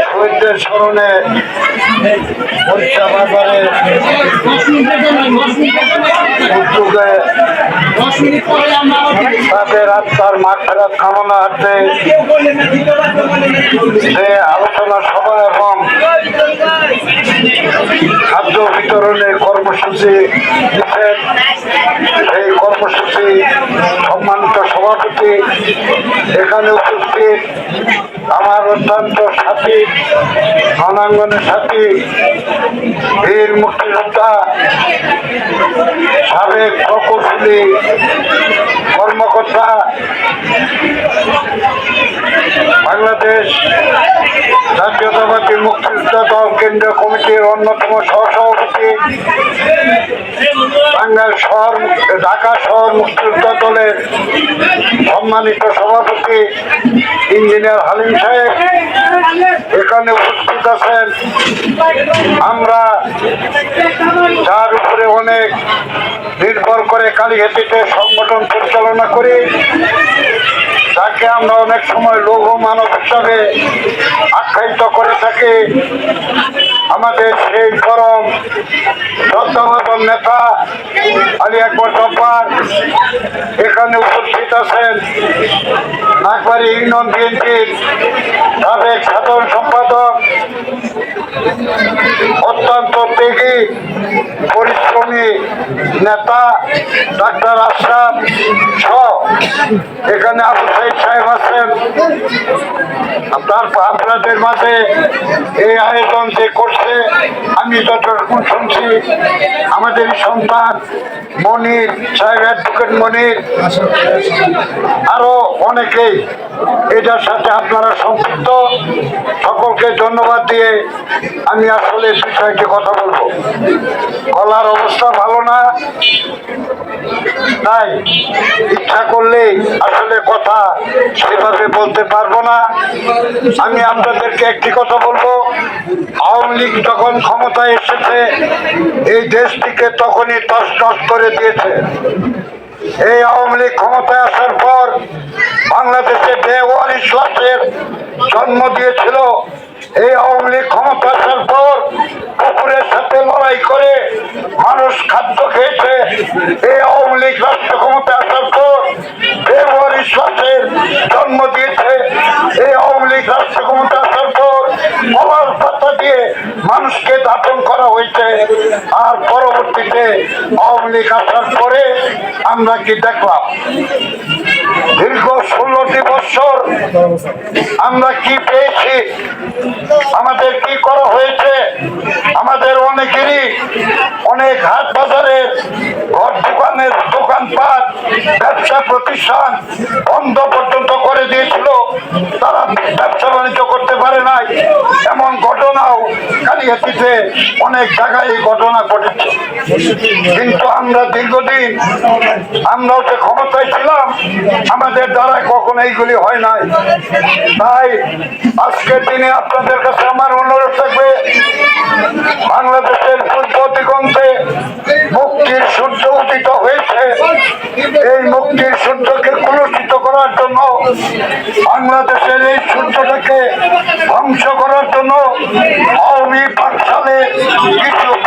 শহীদদের স্মরণে তাদের আত্মার মাঠ ফেরাত কামনার্থে যে আলোচনা সভা এবং খাদ্য বিতরণের কর্মসূচি সেই কর্মসূচি সম্মানিত সভাপতি এখানে উপস্থিত আমার অত্যন্ত সাথী অনাঙ্গনের সাথী বীর মুক্তিযোদ্ধা সাবেক প্রকৌশলী কর্মকর্তা বাংলাদেশ জাতীয়তাবাদী মুক্তিযোদ্ধা দল কেন্দ্রীয় কমিটির অন্যতম সহসভাপতি টাঙ্গাইল শহর ঢাকা শহর মুক্তিযোদ্ধা দলের সম্মানিত সভাপতি ইঞ্জিনিয়ার হালিম সাহেব। এখানে উপস্থিত আছেন আমরা যার উপরে অনেক নির্ভর করে কালীঘাটিতে সংগঠন পরিচালনা করি। তাকে আমরা অনেক সময় লৌহ মানব হিসাবে আখ্যায়িত করে থাকি। আমাদের সেই পরম শ্রদ্ধাভাজন নেতা আলী আকবর জব্বার এখানে উপস্থিত আছেন। নাগবাড়ি ইউনিয়ন বিএনপির সাবেক সাধারণ সম্পাদক অত্যন্ত ত্যাগী, পরিশ্রমী নেতা ডাক্তার আশরাফ সহ এখানে আবু সাইদ সাহেব আছেন। আপনার আপনাদের মাঝে এই আয়োজন যে করছে, আমি যতটুকু শুনছি, আমাদের সন্তান মনির সাহেব অ্যাডভোকেট মনির, আরও অনেকেই এটার সাথে আপনারা সম্পৃক্ত। সকলকে ধন্যবাদ দিয়ে আমি আসলে বিষয়টি কথা বলব। গলার অবস্থা ভালো না? তাই ইচ্ছা করলে আসলে কথা সেভাবে বলতে পারব না। আমি আপনাদেরকে একটি কথা বলব। আওয়ামী লীগ যখন ক্ষমতায় এসেছে, এই দেশটিকে তখনই তস নস করে দিয়েছে। এই আওয়ামী লীগ ক্ষমতায় আসার পর বাংলাদেশে বেওয়ারিশ লাশের জন্ম দিয়েছিল। এই আওয়ামী ক্ষমতা আসার পর কুকুরের সাথে লড়াই করে মানুষ খাদ্য খেয়েছে। এই আওয়ামী লীগ রাষ্ট্র ক্ষমতা আসার পর ফেব্রুয়ারি লাশের জন্ম দিয়েছে। এই আওয়ামী লীগ রাষ্ট্র ক্ষমতা আসার পর কলার পাতা দিয়ে মানুষকে দাপন করা হয়েছে। আর পরবর্তীতে আওয়ামী লীগ আসার পরে আমরা কি দেখলাম? দীর্ঘ ষোলোটি বছর আমরা কি পেয়েছি? আমাদের কি করা হয়েছে? আমাদের অনেকেরই অনেক হাট বাজারের ঘর দোকানের দোকানপাট, ব্যবসা প্রতিষ্ঠান বন্ধ পর্যন্ত করে দিয়েছিল। তারা ব্যবসা বাণিজ্য করতে পারে নাই। ঘটনাও কালিহাতিতে অনেক জায়গায় এই ঘটনা ঘটেছে। কিন্তু আমরা দীর্ঘদিন আমরাও যে ক্ষমতায় ছিলাম আমাদের দ্বারা কখনো এইগুলি হয় নাই। তাই আজকের দিনে আপনাদের কাছে আমার অনুরোধ থাকবে, বাংলাদেশের পূর্ব দিগন্তে মুক্তির সূর্য উদিত হয়েছে। এই মুক্তির সূর্যকে করার জন্য বাংলাদেশের এই সূর্যটাকে ধ্বংস করার জন্য কিছু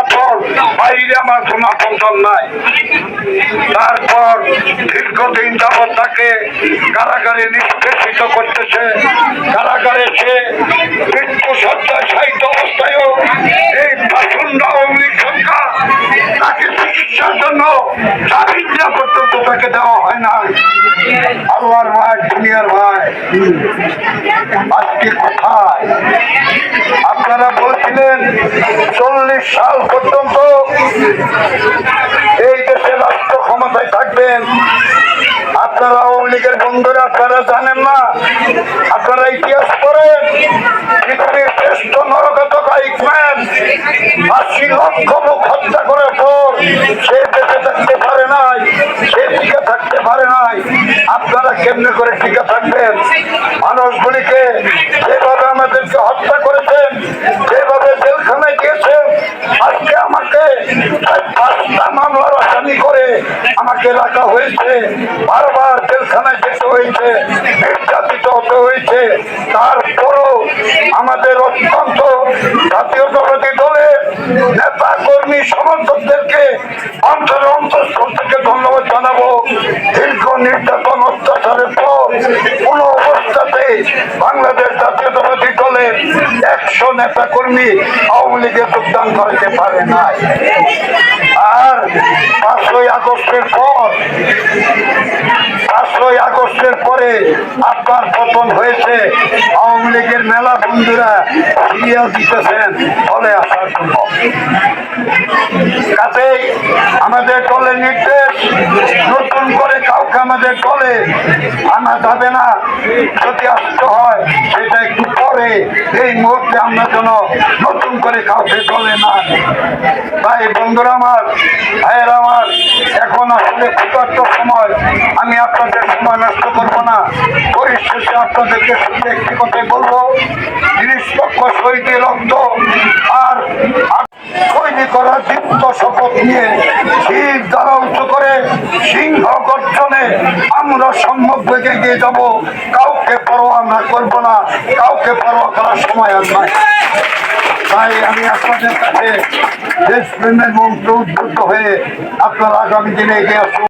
আপন বাইরে আমার কোনো আপন নাই। তারপর দীর্ঘদিন যাবৎ তাকে কারাগারে নিষ্পেষিত করতেছে। কারাগারে সে মৃত্যু সজ্জায় আজকে কোথায়? আপনারা বলছিলেন চল্লিশ সাল পর্যন্ত এই দেশে রাষ্ট্র ক্ষমতায় থাকবেন। আপনারা আওয়ামী লীগের বন্ধুরা, আপনারা জানেন না, আপনারা ইতিহাস পড়েন, পৃথিবীর শ্রেষ্ঠ নরকতক ইকম্যান আশি লক্ষ মুখ হত্যা করার পর সে দেশে থাকতে পারে নাই, সে দিকে থাকতে পারে নাই। আপনারা কেমনে করে টিকা থাকবেন? মানুষগুলিকে যেভাবে আমাদেরকে হত্যা করেছেন যেভাবে পাঁচটা করে আমাকে রাখা হয়েছে, বারবার জেলখানায় যেতে হয়েছে, নির্যাতিত হতে হয়েছে, তারপরও আমাদের অত্যন্ত জাতীয়তাবাদী দলের নেতা কর্মী সমর্থকদেরকে অন্তর অন্তঃস্থল থেকে ধন্যবাদ জানাব। দীর্ঘ নির্যাতন, অত্যাচারের পর কোন অবস্থাতে বাংলাদেশ জাতীয়তাবাদী দলের একশো নেতা কর্মী আওয়ামী লীগে যোগদান করতে পারে নাই। আর পাঁচই আগস্টের পর, পাঁচই আগস্টের পরে আপনার পতন হয়েছে। আওয়ামী লীগের মেলা বন্ধুরা ফিরিয়া দিতেছেন, দলে কাজেই আমাদের দলের নির্দেশ নতুন করে কাউকে আমাদের দলে আনা যাবে না। যদি আসতে হয়, সেটা একটু পরে এই মুহূর্তে আমরা যেন নতুন করে কাউকে চলে না ভাই, বন্ধুরা আমার, ভাইয়ের আমার, এখন আসলে ক্ষুধার্ত সময়। আমি আপনাদের সময় নষ্ট করব না। পরিশেষে আপনাদেরকে শুধু একটি কথাই বলব। তিরিশ লক্ষ শহীদের রক্ত আর তৈরি করা দীপ্ত শপথ নিয়ে শির দ্বারা উঁচু করে সিংহ গর্জনে আমরা সম্ভব বেগে গিয়ে যাব। কাউকে পরোয়া না করব না, কাউকে পরোয়া করার সময় আর নাই। তাই আমি আপনাদের কাছে দেশপ্রেমের মন্ত্র উদ্বুদ্ধ হয়ে আপনারা আগামী দিনে এগিয়ে আসুন।